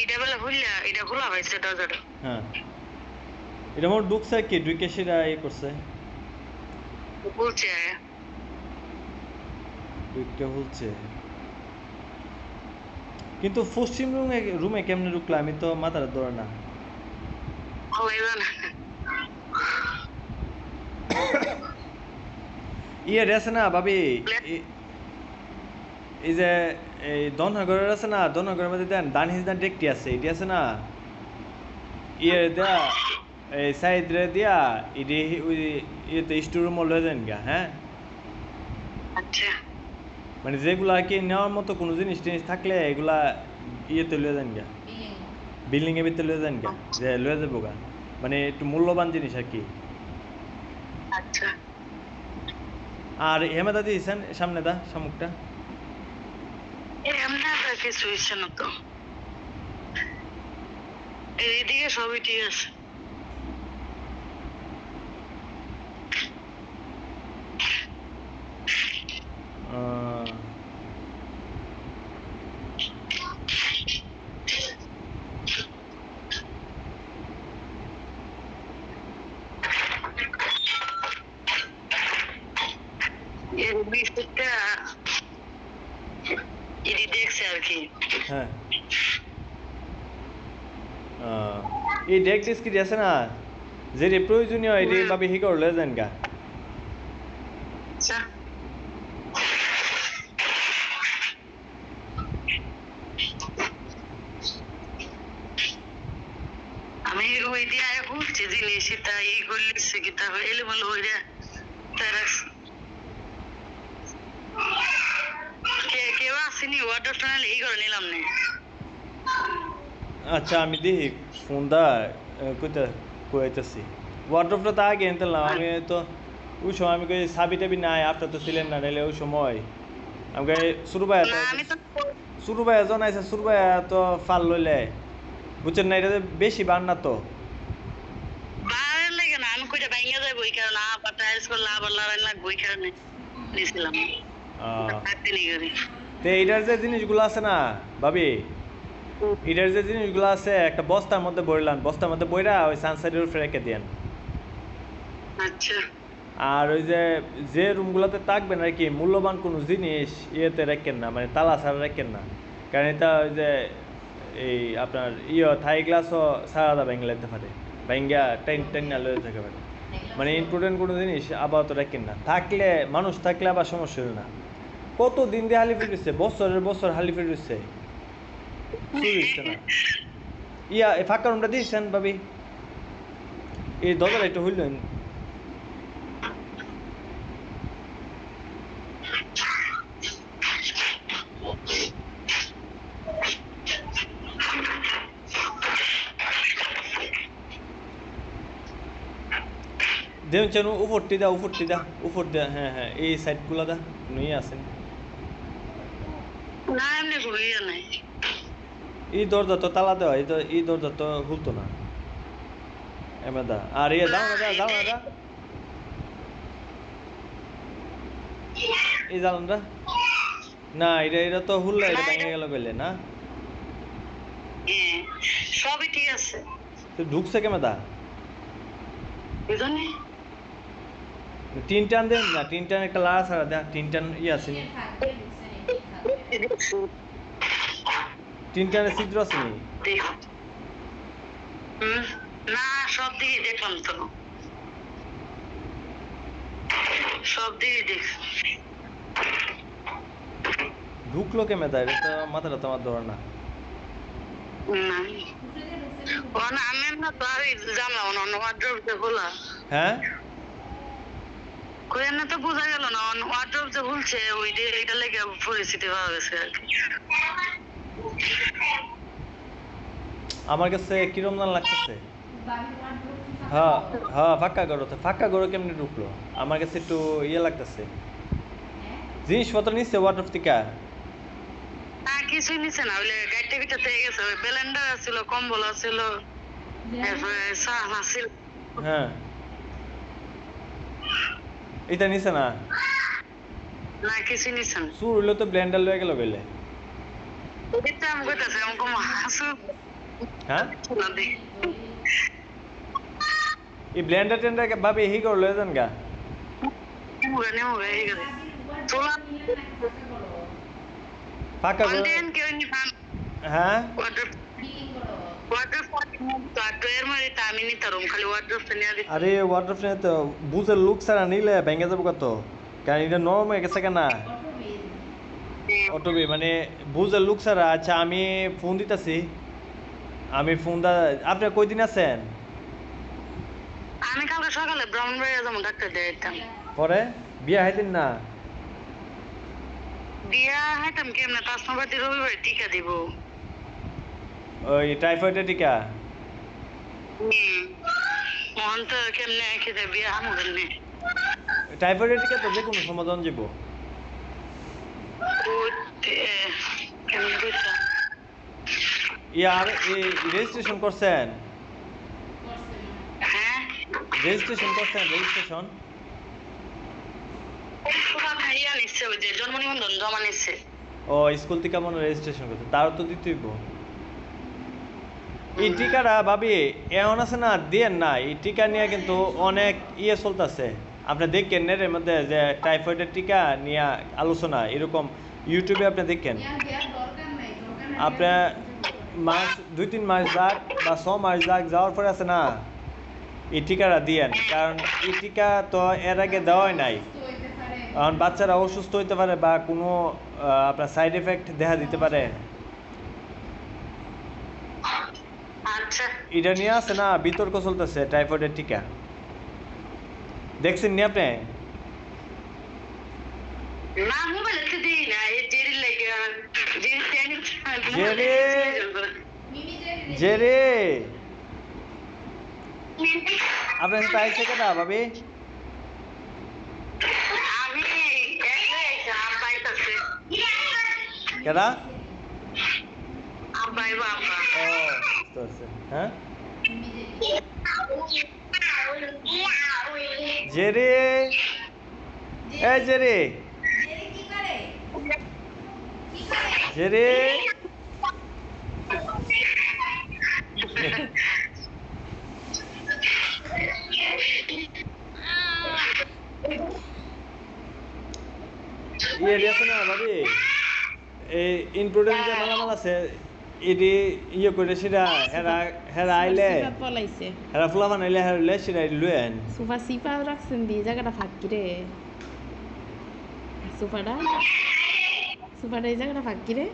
এটা বেলা খুললা এটা খোলা হয়েছে দরজাটা। হ্যাঁ। এটা মোট ঢুকছে কি ঢুকে সেটা ইয়ে করছে। ঢুকতে কিন্তু পশ্চিম রুমে রুমে কেমনে ঢুকলো? আমি তো মাথাটা ধরে না। ইয়ে আছে না ভাবি। এই- যে এই দনহাগরের আছে না দনহাগরের মধ্যে দেন দান হিসদান ডেকটি আছে এটি আছে না? ইয়ে দেয়া এই সাইড রে দিয়া ইডি ওই ইয়েতে স্টোর রুম লয়ে যান গা হ্যাঁ? আচ্ছা। মানে যেগুলা কি নেওয়ার মতো কোনো জিনিস টিনিস থাকলে এগুলা ইয়েতে লয়ে যান গা বিল্ডিং এর ভিতরে লয়ে যান গা যে লয়ে যাব গা। মানে একটু মূল্যবান জিনিস আর কি। আচ্ছা। আর হেমাদা দিয়েছেন সামনে দা শামুকটা। এমনি আর কিছু হচ্ছে না তো এইদিকে সবই ঠিক আছে। এটি দেখছে আর কি হ্যাঁ আহ, এই ডেক ডিস্কিট আছে না যেটি প্রয়োজনীয় এটি ভাবি হি করলে যান গা আচ্ছা আমি ওই দিয়ে আয় বলছি জিনিস তা এই করলিছে কি তা এলে বলে ওই রে তাই রাখছি কে আসেনি ওয়াটার টানেল এই করে নিলাম না। আচ্ছা আমি দেখি ফোন দা কইতে কইতেছি। ওয়ার্ড্রপটা তো আগে আমি তো ওই সময় আমি কই সাবি টাবি নাই আপনার তো ছিলেন না নাইলে ওই সময়। আমি কই শুরু ভাই আমি তো শুরু ভাই জনাইছে শুরু ভাই তো ফাল লইলে। বুঝছেন না এটা বেশি বার না তো? আবার লাগবে কারণে নিয়েছিলাম তো এইটার যে জিনিসগুলো আছে না ভাবি এটার যে জিনিসগুলো আছে একটা বস্তার মধ্যে বইলাম বস্তার মধ্যে বইরা ওই সানসাইডের উপরে রেখে দেন আচ্ছা। আর ওই যে যে রুমগুলোতে থাকবেন আর কি মূল্যবান কোনো জিনিস ইয়েতে রাখেন না মানে তালা ছাড়া রাখেন না। কারণ এটা ওই যে এই আপনার ইয়ে থাই গ্লাসও সারা দা ভেঙে লাগতে পারে ভেঙ্গা টেন টেন না লয়ে থাকতে পারে মানে ইম্পর্টেন্ট কোনো জিনিস আপাতত রাখেন না। থাকলে মানুষ থাকলে আবার সমস্যা হলো না। কত দিন দিয়ে হালি ফিরছে বছরের বছর হালি ফিরছে হচ্ছে না। ইয়া এই ফাঁকা রুমটা দিয়েছেন ভাবি? এই দরজাটা একটু হইলেন দেখছেন উপরটি দা উপরটি দা উপর দা। হ্যাঁ হ্যাঁ এই সাইডগুলো দা নিয়ে আসেন। না এমনি নাই। এই দরজা তো তালা দেওয়া এই তো এই দরজা তো খুলতো না। এবার দা। আর ইয়ে দাও না দাও না এই না এটা এটা তো হুললে এটা ভেঙে গেল গেলে না? সবই ঠিক আছে। তো ঢুকছে কেমন দা? বুঝলি তিন টান দেন না তিন টান একটা লাড়া ছাড়া দা তিন টান ইয়ে আছে। টানের ছিদ্র আছে নি? না সব দিকে দেখলাম তো। সব দিকে দেখ ঢুকলো কেমন দা এটা মাথাটা তো আমার ধরে না। না ও না আমি না তো আর জানলাম না অন্য হ্যাঁ? কই না তো বোঝা গেল না ওয়ার্ড্রোব যে খুলছে ওই দিয়ে এটা লেগে পরিস্থিতি পাওয়া গেছে আর কি। আমার কাছে কিরম দান লাগতেছে? হ্যাঁ হ্যাঁ ফাঁকা গরো তো ফাঁকা গরো কেমনি ঢুকলো? আমার কাছে একটু ইয়ে লাগতেছে। জিনিসপত্র নিচ্ছে ওয়াটার থেকে? কিছুই নিছে না ওইলে গাড়িটা পিঠা থেকে গেছে ব্লেন্ডার আছিল কম্বল আছিল তারপরে চা আছিল হ্যাঁ। এটা নিছে না না কিছুই নিছে না সুর হইলে তো ব্লেন্ডার লয়ে গেল গেলে এটা আমি কইতাছি আমাকে মাসু হ্যাঁ না দে এই ব্লেন্ডার টেন্ডার ভাবি হি করে লয়ে যান গা মুগে নে মুগে এই করে তোলা ফাঁকা করে কন্টেন কেউ নি পান হ্যাঁ আরে ওয়াটার ফ্রেন তো বুঝের লুক ছাড়া নিলে ভেঙে যাব কত? কারণ এটা নরম হয়ে গেছে কেনা? অটোবি মানে বুঝের লুক ছাড়া। আচ্ছা আমি ফোন দিতেছি। আমি ফোন দা আপনি কই দিন আছেন? আমি কালকে সকালে ব্রাহ্মণবাড়িয়া যাব ডাক্তার দেখাইতাম। পরে? বিয়ে হাইতেন না? দিয়া হাইতাম কেমনে? তাসমাবাদী রবিবার টিকা দিব। ওই টাইফয়েডের টিকা? হুম। মহন কেমনে খেতে বিয়া হামু কেমনে টাইফয়েডের টিকা তো যে কোনো সমাধান যাব ইয়ার রেজিস্ট্রেশন করছেন? হ্যাঁ? রেজিস্ট্রেশন করছেন রেজিস্ট্রেশন জন্ম নিবন্ধন জমা নিচ্ছে। ও স্কুল থেকে মনে রেজিস্ট্রেশন করছে তারও তো দিতেই। এই টিকাটা ভাবি এমন আছে না দিয়েন না এই টিকা নিয়ে কিন্তু অনেক ইয়ে চলতেছে। আপনি দেখেন এর মধ্যে যে টাইফয়েডের টিকা নিয়ে আলোচনা এরকম ইউটিউবে আপনি দেখেন। আপনার মাস দুই তিন মাস যাক বা ছ মাস যাক যাওয়ার পরে আছে না এই টিকাটা দিয়েন। কারণ এই টিকা তো এর আগে দেওয়াই নাই। কারণ বাচ্চারা অসুস্থ হইতে পারে বা কোনো আপনার সাইড এফেক্ট দেখা দিতে পারে আচ্ছা এটা নিয়ে আছে না বিতর্ক চলতেছে টাইফয়েডের টিকা দেখছেন নি আপনি না মোবাইলে তো দিই না এই জেরির লাগে জেরি টেনি জেরি? যে রে আপনার সাথে আইসে কেটা ভাবি আমি একলাই আইছি আব্বাই কাছে কেটা রে ইয়ে দিয়েছে না ভাবি এই ইনপ্রুডেন্ট যে মালামাল আছে। এটি ইয়ে করে সেটা হেরা হেরা আইলে। হেরা ফুলা বানাইলে হেরা লইলে সেটা লুয়ে আন সোফা সিফা রাখছেন দি জায়গাটা ফাঁকি রে। সোফাটা? সোফাটা এই জায়গাটা ফাঁকি রে?